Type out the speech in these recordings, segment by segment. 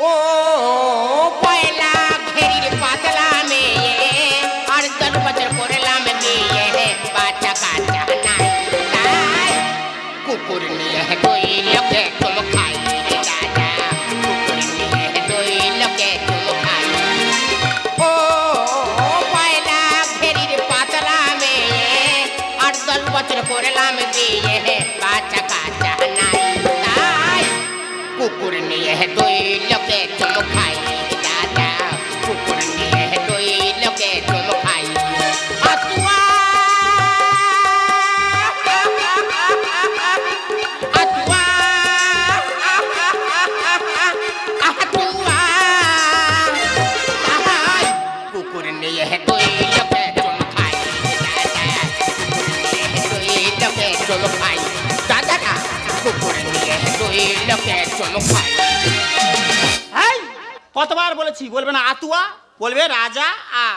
ও পয়লা ঘেরির পাতলা চলো খাই। এই কতবার বলেছি বলবে না আতুয়া বলবে রাজা আ।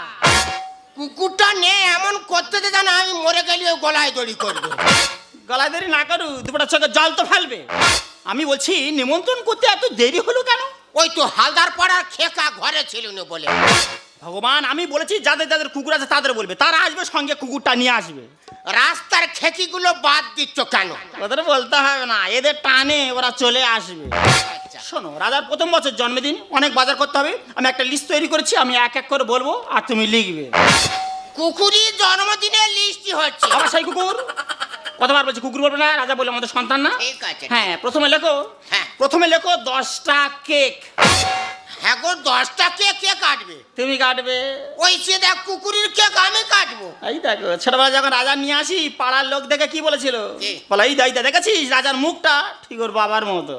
কুকুরটা নে এমন করতে দে না আমি মরে গেলে ও গলায় দড়ি করবে। গলায় দড়ি না করু দুপুরটা চোখে জল তো ফেলবে। আমি বলছি নিমন্ত্রণ করতে এত দেরি হলো কেন? ওই তো হালদার পাড়ার খেকা ঘরে ছিল না বলে। ভগবান আমি বলেছি যাদের যাদের কুকুর আছে তাদের বলবে। তারা আসবে সঙ্গে কুকুরটা নিয়ে আসবে। রাস্তার খেকিগুলো বাদ দিচ্ছ কেন? ওদের বলতে হবে না এদের টানে ওরা চলে আসবে। আচ্ছা। শোনো রাজার প্রথম বছর জন্মদিন অনেক বাজার করতে হবে। আমি একটা লিস্ট তৈরি করেছি আমি এক এক করে বলব আর তুমি লিখবে। কুকুরই জন্মদিনে লিস্টি হচ্ছে। আবার সেই কুকুর? কতবার বলছি কুকুর বলবে না রাজা বলে আমাদের সন্তান না। ঠিক আছে হ্যাঁ প্রথমে লেখো হ্যাঁ। প্রথমে লেখো দশটা কেক। হ্যাঁ গো দশটা কে কে কাটবে? তুমি কাটবে। ওই সে দেখ কুকুরের কেক আমি কাটবো। এই দেখো ছোটবেলা যখন রাজা নিয়ে আসি পাড়ার লোক দেখে কি বলেছিল? কি? বলে এই দাইতা দেখেছিস? রাজার মুখটা ঠিক ওর বাবার মতো।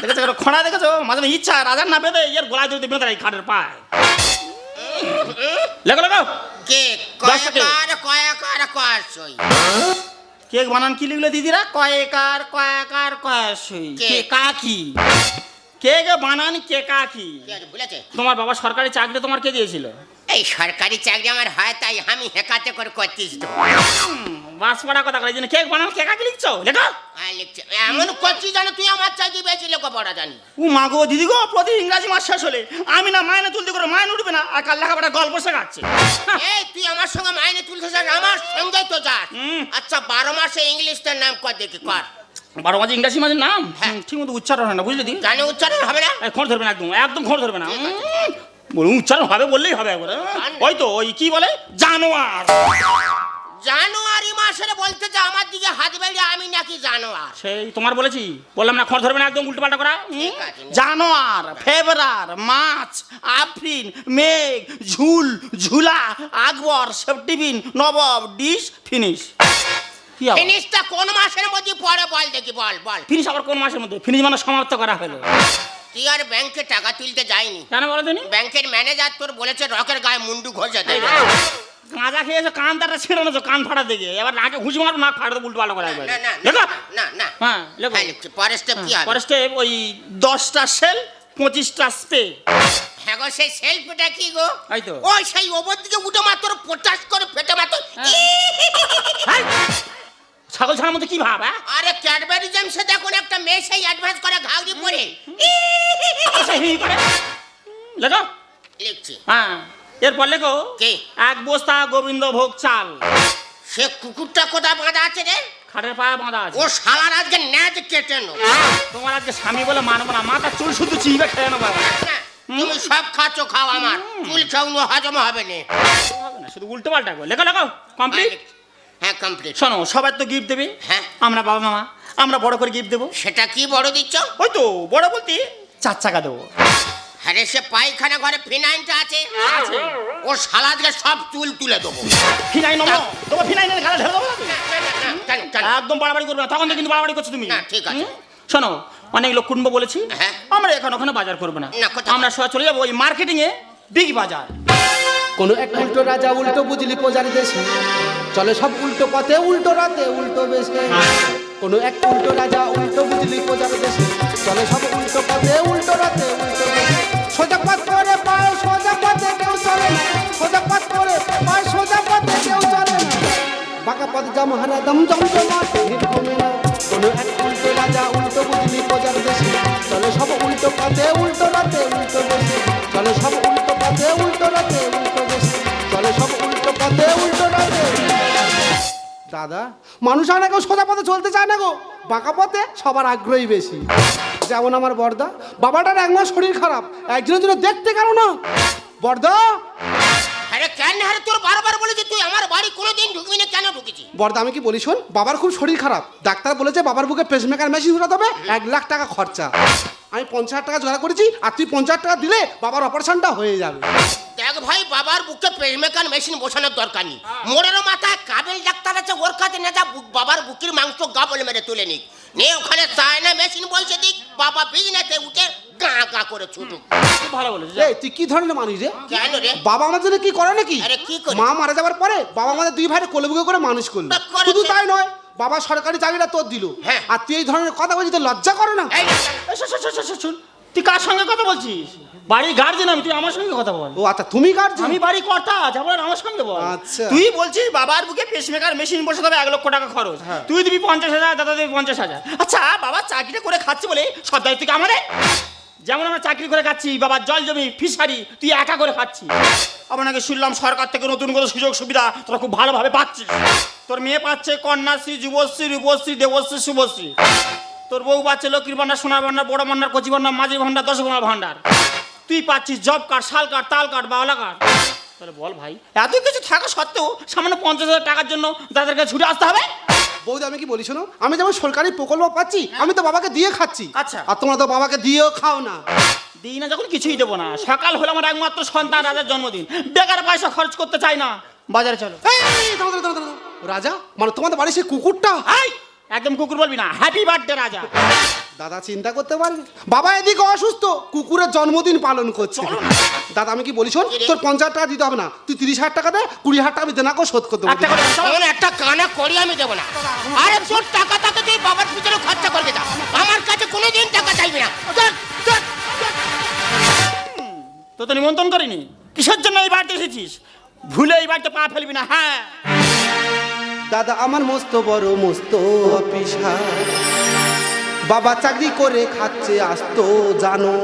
দেখেছ খোঁড়া দেখেছ? মাঝে মাঝে ইচ্ছা রাজার না বেঁধে এর গলায় যদি বেঁধে এই খাটের পায়। লেখো লেখো। কেক দশটা কেক। কয়াকার কয়াকার কয়াশই কেক বানান কি লিখলো দিদিরা? কয়েকার কয়াকার কয়াশই। কেক। কে কাকি কেক বানান কে কাকি ভুলেছে তোমার বাবা সরকারি চাকরি তোমার কে দিয়েছিল? এই সরকারি চাকরি আমার হয় তাই আমি হেকাতে করে করতেছি তো। বাস পড়া কথা এই জন্য কেক বানান কে কাকি লিখছো? লেখো। লিখছে। এমন করছিস জানো তুই আমার চাকরি বেশি লেখাপড়া জানি। ও মা গো দিদি গো প্রতি ইংরাজি মাস শেষ হলে আমি না মায়না তুলতে করে মায়না উঠবে না আর কাল লেখাপড়া গল্প শেখাচ্ছে এই তুই আমার সঙ্গে মাইনে তুলতে যাস আমার সঙ্গেই তো যাস। আচ্ছা বারো মাসে ইংলিশটার নাম কর দেখি কর। বারো মাঝে ইংরাজি মাঝের নাম? হ্যাঁ। ঠিক মতো উচ্চারণ হয় না বুঝলি দি জানে উচ্চারণ হবে না। খোঁড় ধরবে না একদম একদম খোঁড় ধরবে না। উচ্চারণ হবে বললেই হবে একবারে। ওই তো ওই কি বলে? জানোয়ার। জানুয়ারি মাসের বলতে যে আমার দিকে হাত বেড়ে আমি নাকি জানোয়ার। সেই তোমার বলেছি বললাম না খড় ধরবে না একদম উল্টো পাল্টা করা। জানোয়ার ফেবরার মাছ আফরিন মেঘ ঝুল ঝুলা আকবর সেফটিবিন নবাব ডিশ ফিনিশ। ফিনিশটা কোন মাসের মধ্যে পরে বল দেখি বল বল। ফিনিশ আবার কোন মাসের মধ্যে? ফিনিশ মানে সমাপ্ত করা হলো। তুই আর ব্যাংকে টাকা তুলতে যায়নি কেন বলো তুমি? ব্যাংকের ম্যানেজার তোর বলেছে রকের গায়ে মুন্ডু ঘষে দেবে। গাঁজা খেয়েছো কান তারটা ছেড়ে নেছো কান ফাটা দেখে এবার নাকে ঘুষি মারো নাক ফাটা উল্টো পাল্টা করা একবার। না না লেখো না না। হ্যাঁ লেখো হ্যাঁ পরের স্টেপ কি হবে? পরে স্টেপ ওই দশটা সেল পঁচিশটা স্প্রে হ্যাঁ গো সেই সেলফিটা কি গো? এই তো। ওই সেই ওপর দিকে উঠে মাত্র পটাশ করে ফেটে মাত্র হ্যাঁ। ছাগল ছাড়ার মতো কি ভাব হ্যাঁ? আরে ক্যাডবেরি জেমসে দেখুন একটা মেয়ে সেই অ্যাডভান্স করে ঘাউরি পরে। আচ্ছা। লেখো। লিখছি। হ্যাঁ। এরপর লেখো কে? এক বস্তা গোবিন্দ ভোগ চাল। সে কুকুরটা কোথায় বাঁধা আছে রে? খাটের পায়ে বাঁধা আছে। ও শালার আজকে ন্যাজ কেটে নো তোমার আজকে স্বামী বলে মানবো না মাথা চুল শুধু চিবে খেয়ে নেব। তুমি সব খাচ্ছ খাও আমার। চুল খাও নো হজম হবে না। হবে না, শুধু উল্টো পাল্টা গো লেখো লেখো কমপ্লিট হ্যাঁ কমপ্লিট শোনো সবাই তো গিফট দেবে। হ্যাঁ। আমরা বাবা মামা আমরা বড় করে গিফট দেবো। সেটা কি বড় দিচ্ছ? ওই তো বড় বলতে চার চাকা দেবো। আরে সে পায়খানা ঘরে ফিনাইনটা আছে। আছে। ও শালা আজকে সব চুল তুলে দেবো। ফিনাই নেব তোমার ফিনাই নেই গালে ঢেলে দেবো? একদম বাড়াবাড়ি করবে না তখন তো কিন্তু বাড়াবাড়ি করছ তুমি। না, ঠিক আছে। শোনো অনেক লোক কুটুম্ব বলেছি হ্যাঁ। আমরা এখন ওখানে বাজার করব না। না, আমরা সবাই চলে যাব ওই মার্কেটিং এ বিগ বাজার। কোনো এক উল্টো রাজা উল্টো বুঝলি প্রজার দেশে। চলে সব উল্টো পথে উল্টো রাতে উল্টো বেশে। কোনো এক উল্টো রাজা উল্টো বুঝলি প্রজার দেশে। চলে সব উল্টো পথে উল্টো রাতে উল্টো বেশে। সোজা পথ করে পায় সোজা পথে কেউ চলে না। সোজা পথ করে পায় সোজা পথে কেউ চলে না। বাঁকা পথ জম হারা দম জম জমাট উল্টো রাজা, উল্টো বুঝলি প্রজার দেশে চলে সব উল্টো পথে, উল্টো রাতে উল্টো দেশে চলে সব উল্টো পথে, উল্টো রাতে উল্টো দেশে চলে সব উল্টো পথে, উল্টো রাতে দাদা, মানুষ আর কেউ সোজা পথে চলতে চায় না গো। বাঁকা পথে সবার আগ্রহী বেশি। যেমন আমার বর্দা। বাবাটার একমাস শরীর খারাপ একজনের জন্য দেখতে গেল না। বর্দা। আরে কেন হারে তোর বারবার বলেছি তুই আমার বাড়ি কোনোদিন ঢুকবি না কেন ঢুকেছি বর্দা আমি কি বলি শোন বাবার খুব শরীর খারাপ। ডাক্তার বলেছে বাবার বুকে পেসমেকার মেশিন ঘোরাতে হবে এক লাখ টাকা খরচা। আমি পঞ্চাশ টাকা জোড়া করেছি আর তুই পঞ্চাশ টাকা দিলে বাবার অপারেশনটা হয়ে যাবে। দেখ ভাই বাবার বুকে পেজমেকার মেশিন বসানোর দরকার নেই। মোড়ের মাথায় কাবেল ডাক্তার আছে ওর কাছে না যা বাবার বুকের মাংস গা বলে মেরে তুলে নিক। নে ওখানে চায়না মেশিন বসে দিক বাবা বিজনেসে উঠে গা গা করে ছুটুক। ভালো বলেছিস এই তুই কি ধরনের মানুষ রে? কেন রে? বাবা আমার জন্য কি করে নাকি? আরে কি করে? মা মারা যাওয়ার পরে বাবা আমাদের দুই ভাইয়ের কোলে বুকে করে মানুষ করল। শুধু তাই নয় বাবা সরকারি চাকরিটা তোর দিল। হ্যাঁ। আর তুই এই ধরনের কথা বলছিস তো লজ্জা করে না? শোন। তুই কার সঙ্গে কথা বলছিস? বাড়ি গার্জেন আমি তুই আমার সঙ্গে কথা বল। ও আচ্ছা তুমি কাটছি আমি বাড়ি কর্তা যাব আমার সঙ্গে বল। আচ্ছা। তুই বলছিস বাবার বুকে পেসমেকার মেশিন বসে তবে এক লক্ষ টাকা খরচ। হ্যাঁ। তুই দিবি পঞ্চাশ হাজার দাদা দিবি পঞ্চাশ হাজার। আচ্ছা বাবা চাকরিটা করে খাচ্ছে বলে সব দায়িত্ব কি আমাদের? যেমন আমরা চাকরি করে খাচ্ছি বাবার জল জমি ফিশারি তুই একা করে খাচ্ছিস। আবার নাকি শুনলাম সরকার থেকে নতুন করে সুযোগ সুবিধা তোরা খুব ভালোভাবে পাচ্ছিস। তোর মেয়ে পাচ্ছে কন্যাশ্রী যুবশ্রী রূপশ্রী দেবশ্রী শুভশ্রী। তোর বউ পাচ্ছে লক্ষ্মীর ভান্ডার সোনার ভান্ডার বড় ভান্ডার কচি ভান্ডার মাঝি ভান্ডার দশগুণা ভান্ডার তুই পাচ্ছিস জব কার্ড শাল কার্ড তাল কার্ড বাওলা কার্ড তাহলে বল ভাই এত কিছু থাকা সত্ত্বেও সামান্য পঞ্চাশ হাজার টাকার জন্য তাদের কাছে ছুটে আসতে হবে বৌদি আমি কি বলি শোনো আমি যেমন সরকারি প্রকল্প পাচ্ছি আমি তো বাবাকে দিয়ে খাচ্ছি আচ্ছা। আর তোমরা তো বাবাকে দিয়েও খাও না দিই না যখন কিছুই দেবো না সকাল হলে আমার একমাত্র সন্তান রাজার জন্মদিন বেকার পয়সা খরচ করতে চাই না বাজারে চলো এই, এই, এই, দাঁড়াও, দাঁড়াও, দাঁড়াও। রাজা মানে তোমাদের বাড়ি সেই কুকুরটা হাই একদম কুকুর বলবি না হ্যাপি বার্থডে রাজা। দাদা চিন্তা করতে পারবে বাবা এদিকে অসুস্থ কুকুরের জন্মদিন পালন করছে। দাদা আমি কি বলি শোন তোর পঞ্চাশ টাকা দিতে হবে না তুই তিরিশ হাজার টাকা দে কুড়ি হাজার টাকা আমি দেনা করে শোধ করতে একটা কানা করি আমি দেবো না। আরে তোর টাকা টাকা তুই বাবার পিছনে খরচা করবে যা আমার কাছে কোনোদিন টাকা চাইবি না। তো তো নিমন্ত্রণ করিনি। কিসের জন্য এই বাড়িতে এসেছিস? ভুলে এই বাড়িতে পা ফেলবি না হ্যাঁ। দাদা, আমার মস্ত, বড় মস্ত অফিসার। বাবা চাকরি করে খাচ্ছে, আসতো জানো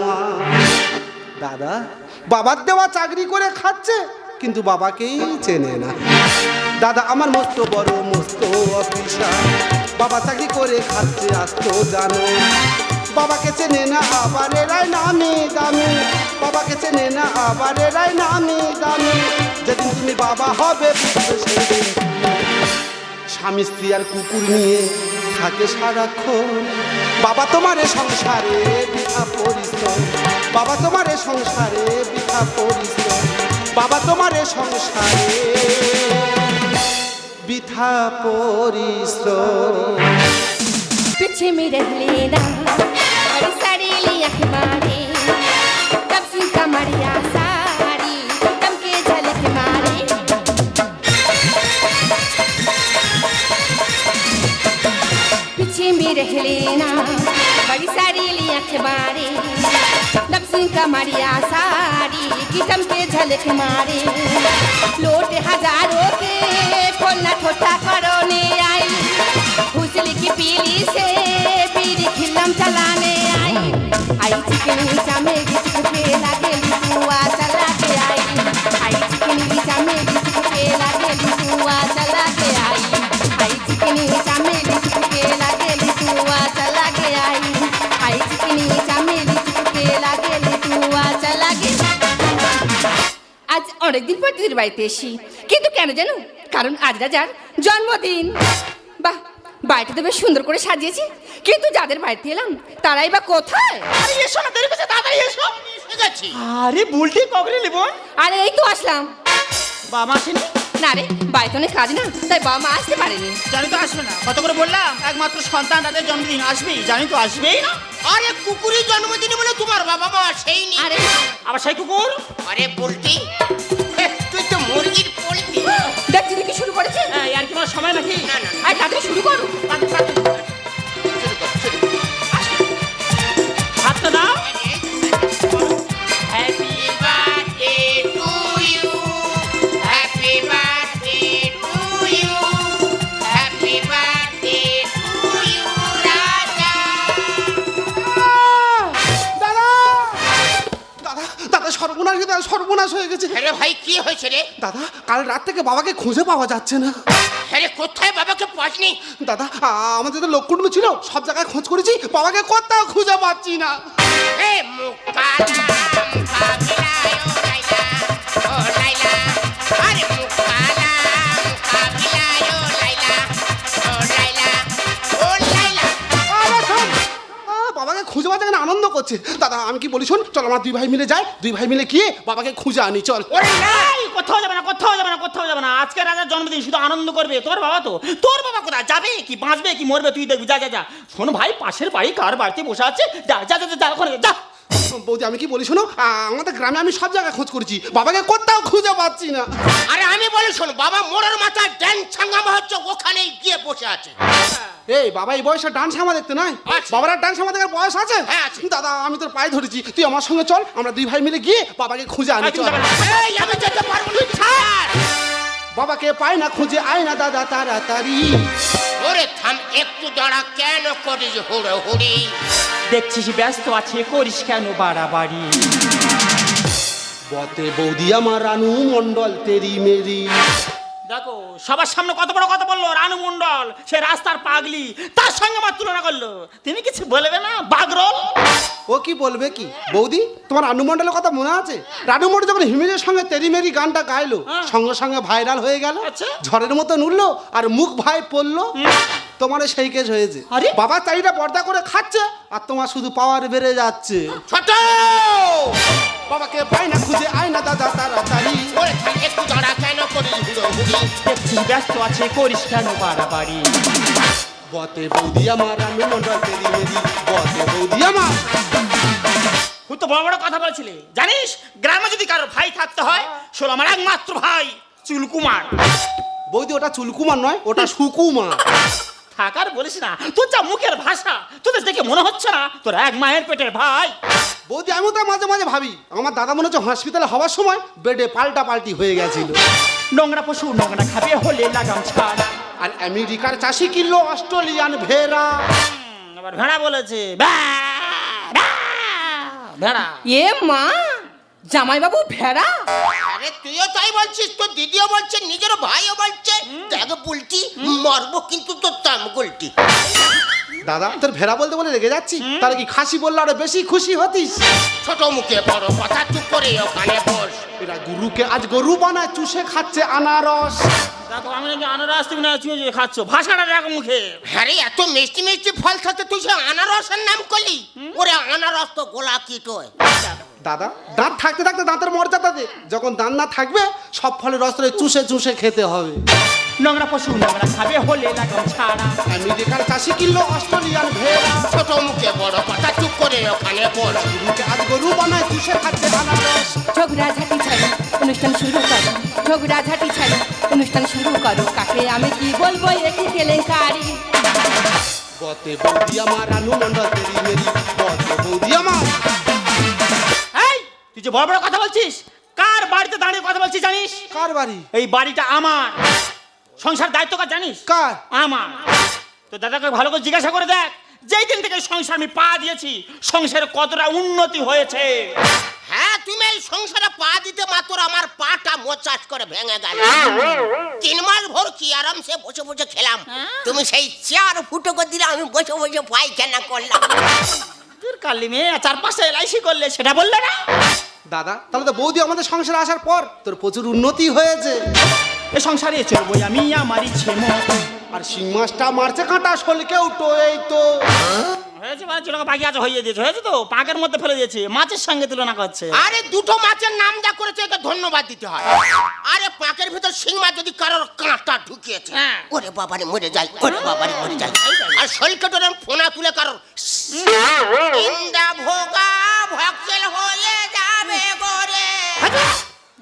দাদা, বাবার দেওয়া চাকরি করে খাচ্ছে, কিন্তু বাবাকেই চেনে না। দাদা, আমার মস্ত, বড় মস্ত অফিসার। বাবা চাকরি করে খাচ্ছে, আসতো জানো বাবাকে চেনে না আবার এরাই নামে দামি। বাবাকে চেনে না আবার এরাই নামে দামি। যেদিন তুমি বাবা হবে সেদিন স্বামী স্ত্রী আর কুকুর নিয়ে থাকে সারাক্ষণ বাবা তোমার এ সংসারে বৃথা পরিশ্রম বাবা তোমার এ সংসারে বৃথা পরিশ্রম বাবা তোমার এ সংসারে বৃথা পরিশ্রম पीछे में रह लेना बड़ी साड़ी लिया मारे तब सिंह का मरिया रह लेना बड़ी साड़ी लिया मारे तब सिंह का मरिया साड़ी की तम के झलक मारे लोट हजारों के खोलना छोटा करोने आई हुसली की पीली से पीली खिलम चलाने आई आई चिकनी चमेली चिपके लागे অনেকদিন বাড়িতে এসি। কিন্তু কেন জানো কারণ আজ রাজার জন্মদিন। বাহ বাড়িটা তো বেশ সুন্দর করে সাজিয়েছি। কিন্তু যাদের বাড়িতে এলাম তারাই বা কোথায়? আরে এসো না দেরি করছে তাড়াতাড়ি এসো। আরে বুলটি কবরে লিবন আরে এই তো আসলাম। বাবা আসেনি? না রে বাড়িতে অনেক কাজ না তাই বাবা মা আসতে পারেনি। জানি তো আসবে না কত করে বললাম একমাত্র সন্তান তাদের জন্মদিন আসবেই জানি তো আসবেই না। আরে কুকুরের জন্মদিন বলে তোমার বাবা মা সেই নি আরে আবার সেই কুকুর? আরে বলতি তো মুরগির দেখ দিদি কি শুরু করেছে? হ্যাঁ আর কি আমার সময় নাকি আর তাড়াতাড়ি শুরু করো। সর্বনাশ হয়ে গেছে। আরে ভাই কি হয়েছে রে? দাদা কাল রাত থেকে বাবাকে খুঁজে পাওয়া যাচ্ছে না। আরে কোথায় বাবাকে পাসনি? দাদা আমাদের তো লোক কুটুম্ব ছিল সব জায়গায় খোঁজ করেছি বাবাকে কোথাও খুঁজে পাচ্ছি না। এ মুকালা আনন্দ দাদা আমি কি বলি শোন চল আমরা দুই ভাই মিলে যাই। দুই ভাই মিলে গিয়ে বাবাকে খুঁজে আনি চল। ওরে নাই কোথাও যাবে না কোথাও যাবে না কোথাও যাবে না। আজকে রাজার জন্মদিন শুধু আনন্দ করবে। তোর বাবা তো? তোর বাবা কোথায়? যাবে কি বাঁচবে কি মরবে তুই দেখবি। যা যা যা। শোন ভাই পাশের বাড়ি কার বাড়িতে বসে আছে? যা যা যা যা, যা ওখানে যা। বৌদি আমি কি বলি শোনো? আ, আমাদের গ্রামে আমি সব জায়গায় খোঁজ করেছি। বাবাকে কোথাও খুঁজে পাচ্ছি না। আরে আমি বলি শোন বাবা মোড়ের মাথায় ড্যান ছাঙ্গামা হচ্ছে ওখানেই গিয়ে বসে আছে। এই বাবা এই বয়সে ডান্স সামা দেখতে নাই? বাবার ডান্স সামা দেখার বয়স আছে? হ্যাঁ, দাদা আমি তোর পায়ে ধরেছি তুই আমার সঙ্গে চল আমরা দুই ভাই মিলে গিয়ে বাবাকে খুঁজে আনি চল। এই আমি যেতে পারব না ছাড়। বাবাকে পায় না খুঁজে আয় না দাদা তাড়াতাড়ি। ওরে থাম একটু দাঁড়া কেন করিস হুড়ো হুড়ি দেখছিস ব্যস্ত আছে করিস কেন বাড়াবাড়ি? বতে বৌদি আমার রানু মন্ডল তেরি মেরি। দেখো সবার সামনে কত বড় কথা বলল রানু মন্ডল সে রাস্তার পাগলি তার সঙ্গে আমার তুলনা করল। তুমি কিছু বলবে না বাগরল? ও কি বলবে কি? বৌদি তোমার রানু মন্ডলের কথা মনে আছে? রানু মন্ডল যখন হিমেলের সঙ্গে তেরি মেরি গানটা গাইলো হ্যাঁ। সঙ্গে সঙ্গে ভাইরাল হয়ে গেল আচ্ছা। ঝড়ের মতন উঠল আর মুখ ভাই পড়ল। তোমার সেই কেস হয়েছে। আরে? বাবা চারিটা পর্দা করে খাচ্ছে আর তোমার শুধু পাওয়ার বেড়ে যাচ্ছে। ছোট! বাবাকে পাই না খুঁজে আয় না দাদা তাড়াতাড়ি ওরে একটু দাঁড়া কেন করিস হুড়ো হুড়ি? ব্যস্ত আছে করিস কেন বাড়াবাড়ি? বতে বৌদি আমার রানু মন্ডল তেরি মেরি বতে বৌদি আমার। তুই তো বড় বড় কথা বলছিলে। জানিস গ্রামে যদি কারও ভাই থাকতে হয় শোনো আমার একমাত্র ভাই চুলকুমার। বৌদি ওটা চুলকুমার নয় ওটা সুকুমার। থাকার বলিস না। তোর যা মুখের ভাষা তোদের দেখে মনে হচ্ছে না তোর এক মায়ের পেটের ভাই। বৌদি আমিও তো মাঝে মাঝে ভাবি আমার দাদা মনে হচ্ছে হসপিটালে হওয়ার সময় বেডে পাল্টা পাল্টি হয়ে গেছিল। নোংরা পশু নোংরা খাবে হলে লাগাম ছাড়া। আর আমেরিকার চাষি কিনলো অস্ট্রেলিয়ান ভেড়া। আবার ভেড়া বলেছে ভেড়া এ মা জামাইবাবু ভেড়া? আরে তুইও তাই বলছিস তোর দিদিও বলছে নিজের ভাইও বলছে। দেখ পুলটি মরবো কিন্তু তোর তাম গুলটি দাদা তোর ভেড়া বলতে বলে রেগে যাচ্ছি। তাহলে কি খাসি বললে আরও বেশি খুশি হতিস? ছোট মুখে বড় কথা চুপ করে ওখানে বস। এরা গুরুকে আজ গরু বানায় চুষে খাচ্ছে আনারস। দেখো আমি নাকি আনারস তুমি না চুয়ে খাচ্ছ? ভাষাটা দেখো মুখে। হ্যাঁ রে, এত মিষ্টি মিষ্টি ফল তুই সে আনারসের নাম করলি? ওরে আনারস তো গোলা কিটোয় দাদা দাঁত থাকতে থাকতে দাঁতের মর্যাদা দে। যখন দাঁত না থাকবে সব ফলের রস চুষে চুষে খেতে হবে। নোংরা পশু নোংরা খাবে হলে লাগাম ছাড়া। আমেরিকার চাষি কিনলো অস্ট্রেলিয়ান ভেড়া। ছোট মুখে বড় কথা চুপ করে ওখানে গুরুকে আজ গরু বানায় চুষে খাচ্ছে আনারস। ছাড়ো অনুষ্ঠান শুরু করো। ঝগড়াঝাটি ছাড়ো। অনুষ্ঠান শুরু করো। কাকে আমি কি বলব একই কেলেঙ্কারি? বতে বৌদি আমার রানু মন্ডল তেরি মেরি বতে বৌদি আমার এই তুই যে বড় বড় কথা বলছিস কার বাড়িতে দাঁড়িয়ে কথা বলছিস জানিস? কার বাড়ি? এই বাড়িটা আমার। সংসার দায়িত্ব কার জানিস? কার? আমার। তো দাদাকে ভালো করে জিজ্ঞাসা করে দেখ যেই দিন থেকে সংসার আমি পা দিয়েছি সংসারে কতটা উন্নতি হয়েছে। হ্যাঁ তুমি এই সংসারে পা দিতে মাত্র আমার পাটা মোচাজ করে ভেঙে গেল। তিন মাস ভোর কি আরামসে বসে বসে খেলাম। তুমি সেই চেয়ার ফুটো করে দিলে আমি বসে বসে পায়খানা করলাম। তোর কালি মেয়ে চার পাঁচটা এলআইসি করলে সেটা বললে না? দাদা তাহলে তো বৌদি আমাদের সংসারে আসার পর তোর প্রচুর উন্নতি হয়েছে। এ সংসারে চলবো আমি আমার ইচ্ছে মতো আর শিং মাছটা মারছে কাঁটা শোলকে তো। এই তো হয়েছে মানে চলো বাকি আছে হয়ে দিয়েছে হয়েছে তো? পাকের মধ্যে ফেলে দিয়েছে মাছের সঙ্গে তুলনা করছে। আরে দুটো মাছের নাম যা করেছে একে ধন্যবাদ দিতে হয়। আরে পাকের ভিতর শিং মাছ যদি কারোর কাঁটা ঢুকিয়েছে হ্যাঁ। ওরে বাবারে মরে যায় ওরে বাবারে মরে যায় আর শৈলকেটরের ফোনা তুলে কারোর ইন্দা ভোগা ভক্সেল হয়ে যাবে গোরে।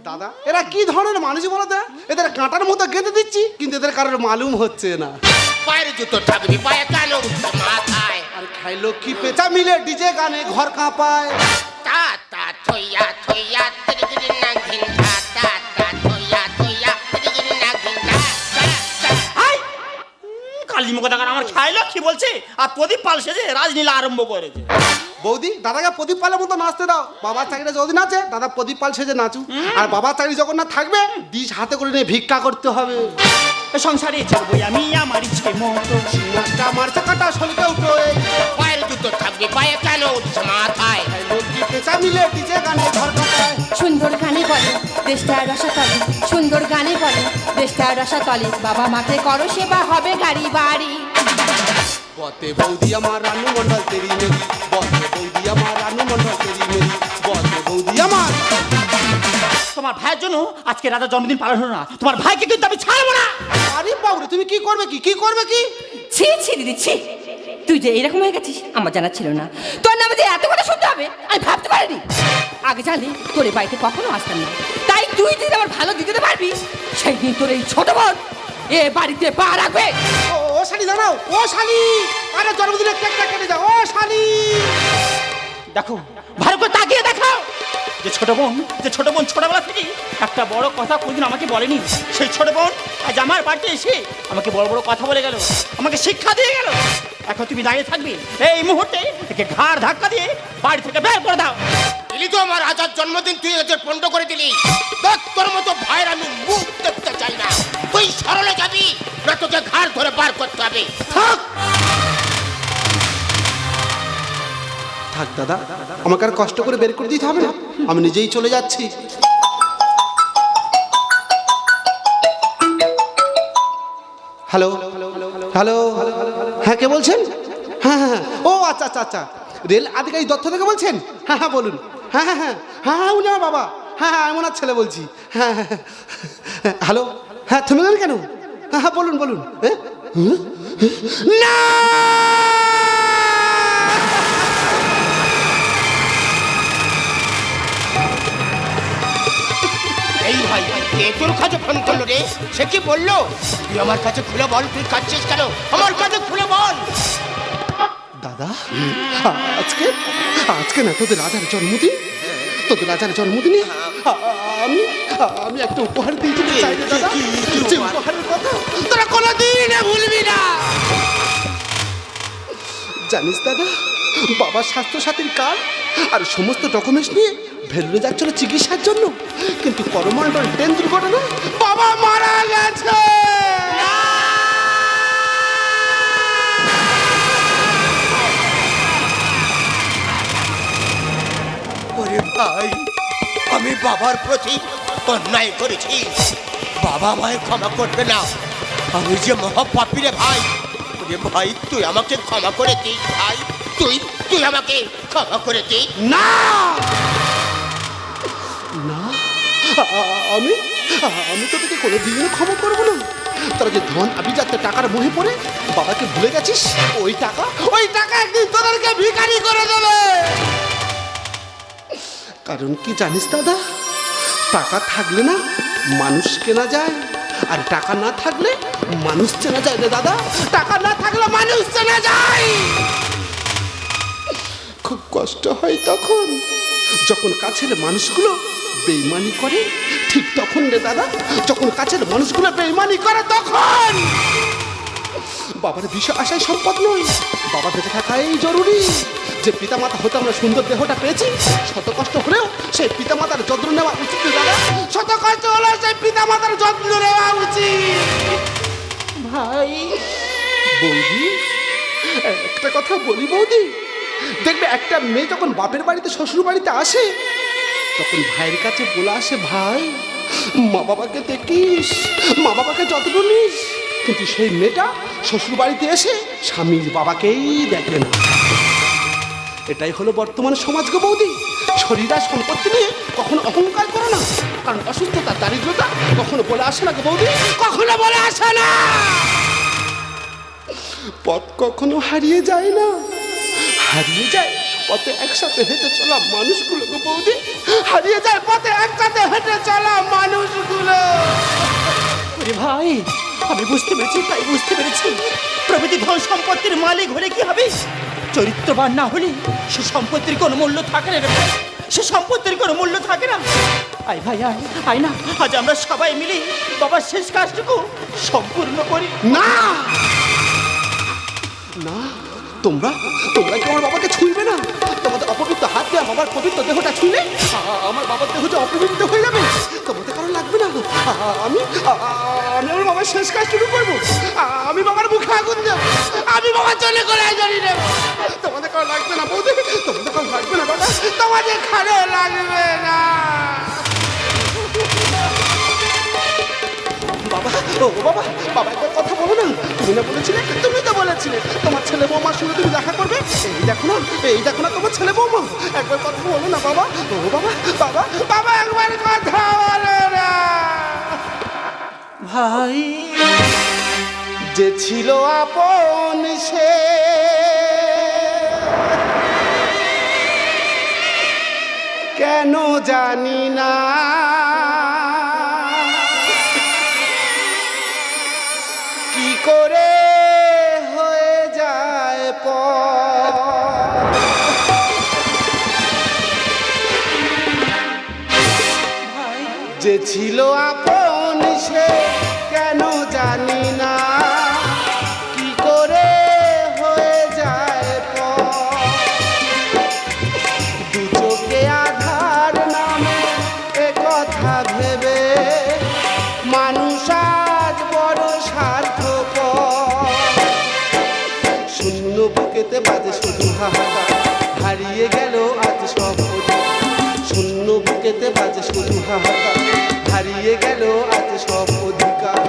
দাদা এরা কি ধরনের মানুষ বলো তো? এদের কাঁটার মতো গেঁথে দিচ্ছি কিন্তু এদের কারোর মালুম হচ্ছে না। পায়ের জুতো থাকবি পায়ে মাথায় আর খাইলো কি পেঁচা? মিলে ডিজে গানে ঘর কাঁপায়। তা তা থইয়া থইয়া তিরিগিরি নাগিন তা তা তা থইয়া থইয়া তিরিগিরি নাগিন তা তা তা। হাই! কালি মুখ আমার খাইলো কি বলছে? আর প্রদীপ পাল সেজে রাজনীলা আরম্ভ করেছে। বৌদি দাদাকে প্রদীপ পালের মতো নাচতে দাও। বাবার চাকরিটা যতদিন আছে দাদা প্রদীপ পাল সেজে নাচু আর বাবার চাকরি যখন না থাকবে ডিশ হাতে করে নিয়ে ভিক্ষা করতে হবে। এ সংসারে চলবো আমি আমার ইচ্ছে মতো। আমার চাকাটা সলকে উঠো দেশটা রসাতলে সুন্দর গানে বলে দেশটা রসাতলে বাবা মাকে করো সেবা হবে গাড়ি বাড়ি। বতে বৌদি আমার রানু মন্ডল তেরি মেরি বতে বৌদি আমার রানু মন্ডল তেরি মেরি বতে বৌদি আমার। তোমার ভাইয়ের জন্য আজকে রাজা জন্মদিন পালন হলো না তোমার ভাইকে কিন্তু আমি ছাড়বো না। আরে বাবুরে তুমি কি করবে কি? কি করবে কি? ছি ছি দিদি ছি। তুই যে এরকম হয়ে গেছিস আমার জানা ছিল না। তোর নামে যে এত কথা শুনতে হবে আমি ভাবতে পারিনি। আগে জানলে তোর এই বাড়িতে কখনো আসতাম না। তাই তুই যদি আমার ভালো দিতে পারবি সেই দিন তোর এই ছোট বোন এ বাড়িতে পা রাখবে। ও শালি দাঁড়াও। ও শালি! আরে জন্মদিনে কেকটা কেটে যাও ও শালি! দেখো ভালো করে তাকিয়ে দেখো যে ছোট বোন যে ছোট বোন ছোটবেলা থেকেই একটা বড় কথা কোনদিন আমাকে বলেনি। সেই ছোট বোন আজ আমার বাড়িতে এসে আমাকে বড় বড় কথা বলে গেল আমাকে শিক্ষা দিয়ে গেল। এখন তুমি দাঁড়িয়ে থাকবে। এই মুহূর্তে একে ঘাড় ধাক্কা দিয়ে বাড়ি থেকে বের করে দাও। দিলি তো আমার রাজার জন্মদিন তুই এদের পণ্ড করে দিলি। তোর মতো ভাইয়ের আমি মুখ দেখতে চাই না। তুই সরলে যাবি না তোকে ঘাড় ধরে বার করতে হবে। থাক। থাক দাদা আমাকে আর কষ্ট করে বের করে দিতে হবে না। আমি নিজেই চলে যাচ্ছি। হ্যালো? হ্যালো হ্যাঁ কে বলছেন? হ্যাঁ হ্যাঁ হ্যাঁ। ও আচ্ছা আচ্ছা আচ্ছা। রেল আধিকারিক দত্ত থেকে বলছেন? হ্যাঁ হ্যাঁ বলুন। হ্যাঁ হ্যাঁ হ্যাঁ। হ্যাঁ হ্যাঁ উনি আমার বাবা। হ্যাঁ হ্যাঁ আমি ওনার ছেলে বলছি। হ্যাঁ হ্যাঁ হ্যাঁ। হ্যালো হ্যাঁ থেমে গেলেন কেন? হ্যাঁ হ্যাঁ বলুন বলুন। হ্যাঁ না! এই ভাই কে তোর কাছে ফোন করল রে। সে কি বলল? তুই আমার কাছে খুলে বল তুই কাঁদছিস কেন? আমার কাছে খুলে বল। দাদা আজকে আজকে না তোদের রাজার জন্মদিন। তোদের রাজার জন্মদিনে আমি আমি একটা উপহার দিয়ে যেতে চাই দাদা। যে উপহারের কথা। তোরা কোনোদিন ভুলবি না। জানিস দাদা বাবার স্বাস্থ্য সাথীর কার্ড আর সমস্ত ডকুমেন্টস নিয়ে ভেলুরে যাচ্ছিল চিকিৎসার জন্য। কিন্তু করমণ্ডল ট্রেন দুর্ঘটনা, বাবা মারা গেছে! ওরে ভাই, আমি বাবার প্রতি অন্যায় করেছি। বাবা আমায় ক্ষমা করবে না। আমি যে মহাপাপি রে ভাই, ওরে ভাই, তুই আমাকে ক্ষমা করে দিস ভাই। তুই তুই আমাকে ক্ষমা করে দিস না! আমি? আমি তো তোকে কোনো দিনও ক্ষমা করব না। তোরা যে ধন আভিজাত্য টাকার মোহে পড়ে বাবাকে ভুলে গেছিস? ওই টাকা? ওই টাকা একদিন তোদেরকে ভিখারি করে দেবে! কারণ কি জানিস দাদা? টাকা থাকলে না মানুষ কেনা যায় আর টাকা না থাকলে মানুষ চেনা যায় রে দাদা। টাকা না থাকলে মানুষ চেনা যায়! খুব কষ্ট হয় তখন। যখন কাছের মানুষগুলো বেইমানি করে ঠিক তখন রে দাদা যখন কাছের মানুষগুলো বেইমানি করে তখন বাবার বিষয় আশায় সম্পদ নয়। বাবা বেঁচে থাকাই জরুরি। যে পিতামাতা হতে আমরা সুন্দর দেহটা পেয়েছি শত কষ্ট হলেও সেই পিতামাতার যত্ন নেওয়া উচিত দাদা। শত কষ্ট হলেও সেই পিতামাতার যত্ন নেওয়া উচিত। ভাই। বৌদি একটা কথা বলি বৌদি। দেখবে একটা মেয়ে যখন বাপের বাড়িতে শ্বশুর বাড়িতে আসে তখন ভাইয়ের কাছে বলে আসে ভাই মা বাবাকে দেখিস মা বাবাকে যত্ন নিস। কিন্তু সেই মেয়েটা শ্বশুর বাড়িতে এসে স্বামীর বাবাকেই দেখে না। এটাই হলো বর্তমান সমাজ গো বৌদি। শরীর আর সম্পত্তি নিয়ে কখনো অহংকার করো না কারণ অসুস্থতা দারিদ্রতা কখনো বলে আসে না গো বৌদি। কখনো বলে আসে না। পথ কখনো হারিয়ে যায় না। হারিয়ে যায় পথে একসাথে হেঁটে চলা মানুষগুলো গো বৌদি হারিয়ে যায় পথে একসাথে হেঁটে চলা মানুষগুলো। ভাই আমি বুঝতে পেরেছি তাই বুঝতে পেরেছি। প্রভৃতি ধন সম্পত্তির মালিক হলে কি হবে চরিত্রবান না হলে সে সম্পত্তির কোনো মূল্য থাকে না। সে সম্পত্তির কোনো মূল্য থাকে না। আয় ভাই আয় আয় না আজ আমরা সবাই মিলে বাবার শেষ কাজটুকু সম্পূর্ণ করি। না! না! তোমরা? তোমরা কি আমার বাবাকে ছুঁইবে না? তোমাদের অপবিত্র হাত দিয়ে বাবার পবিত্র দেহটা ছুঁলে আমার বাবার দেহ যে অপবিত্র হয়ে যাবে। তোমাদের কারণ লাগবে না আমি আমি আমার বাবার শেষ কাজ শুরু করব। আমি বাবার মুখে আগুন দেব। আমি বাবার জন্য গলায় জড়ি দেব। তোমাদের কারও লাগবে না বৌদি? তোমাদের কারও লাগবে না বাবা? তোমাদের কারও লাগবে। তুমি না বলেছিলে তুমি তো বলেছিলে। তোমার ছেলে বৌমার সঙ্গে তুমি দেখা করবে? এই দেখো না এই দেখো না তোমার ছেলে বৌমা। একবার কথা বলো না বাবা। ও বাবা বাবা বাবা একবার কথা বলো না। ভাই। যে ছিল আপন সে। কেন জানি না। করে হয়ে যায় পর যে ছিল আপন সে কেন জানি না। বুকেতে বাজে শুধু হাহাকার। হারিয়ে গেল আজ সব অধিকার।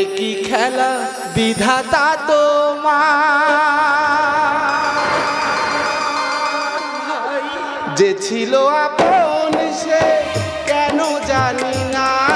একই খেলা বিধাতা তোমার। যে ছিল আপন সে কেন জানি না।